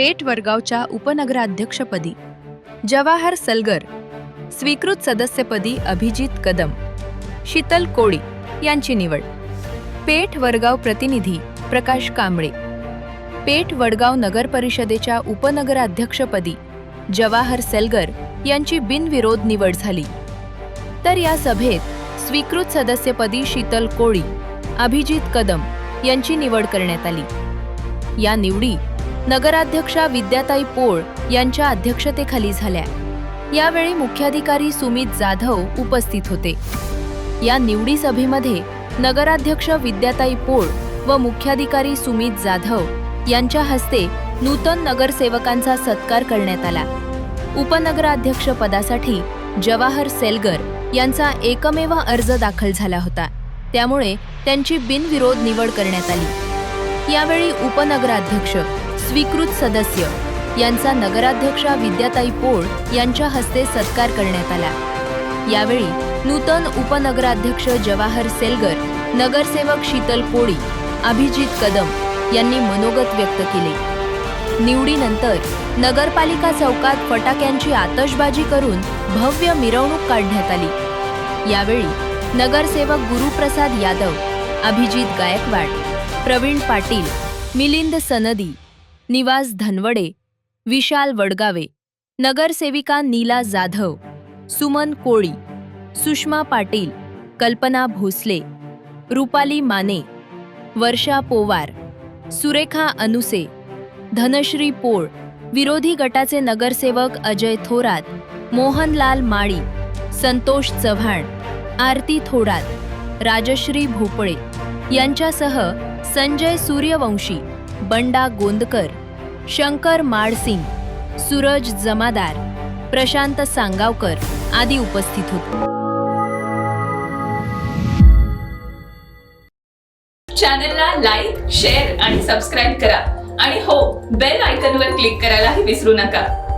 पेठ वडगावच्या उपनगराध्यक्षपदी. जवाहर सलगर स्वीकृत सदस्यपदी अभिजित कदम शीतल कोळी यांची निवड. पेठ वडगाव प्रतिनिधी प्रकाश कांबळे. पेठ वडगाव नगर परिषदेच्या उपनगराध्यक्षपदी जवाहर सेलगर यांची बिनविरोध निवड झाली. तर या सभेत स्वीकृत सदस्यपदी शीतल कोळी अभिजित कदम यांची निवड करण्यात आली. या निवडी नगराध्यक्षा विद्याताई पोळ यांच्या अध्यक्षतेखाली झाल्या. यावेळी मुख्याधिकारी सुमित जाधव उपस्थित होते. या निवडी सभेमध्ये नगराध्यक्ष विद्याताई पोळ व मुख्याधिकारी सुमित जाधव यांच्या हस्ते नूतन नगरसेवकांचा सत्कार करण्यात आला. उपनगराध्यक्ष पदासाठी जवाहर सेलगर यांचा एकमेव अर्ज दाखल झाला होता. त्यामुळे त्यांची बिनविरोध निवड करण्यात आली. यावेळी उपनगराध्यक्ष स्वीकृत सदस्य. यांचा नगराध्यक्षा विद्याताई पोळ यांच्या हस्ते सत्कार करण्यात आला. यावेळी नूतन उपनगराध्यक्ष जवाहर सेलगर नगरसेवक शीतल कोळी अभिजित कदम यांनी मनोगत व्यक्त केले. निवडीनंतर नगरपालिका चौकात फटाक्यांची आतषबाजी करून भव्य मिरवणूक काढण्यात आली. यावेळी नगरसेवक गुरुप्रसाद यादव अभिजित गायकवाड प्रवीण पाटील मिलिंद सनदी निवास धनवडे विशाल वडगावे नगरसेविका नीला जाधव सुमन कोळी सुषमा पाटील कल्पना भोसले रुपाली माने वर्षा पोवार सुरेखा अनुसे धनश्री पोळ विरोधी गटाचे नगरसेवक अजय थोरात मोहनलाल माळी संतोष चव्हाण आरती थोरात राजश्री भोपळे यांच्यासह संजय सूर्यवंशी बंडा गोंदकर शंकर माडसिंग सूरज जमादार प्रशांत सांगावकर आदी उपस्थित होते. चॅनलला लाईक शेअर आणि सबस्क्राईब करा. आणि हो बेल आयकनवर क्लिक करायलाही विसरू नका.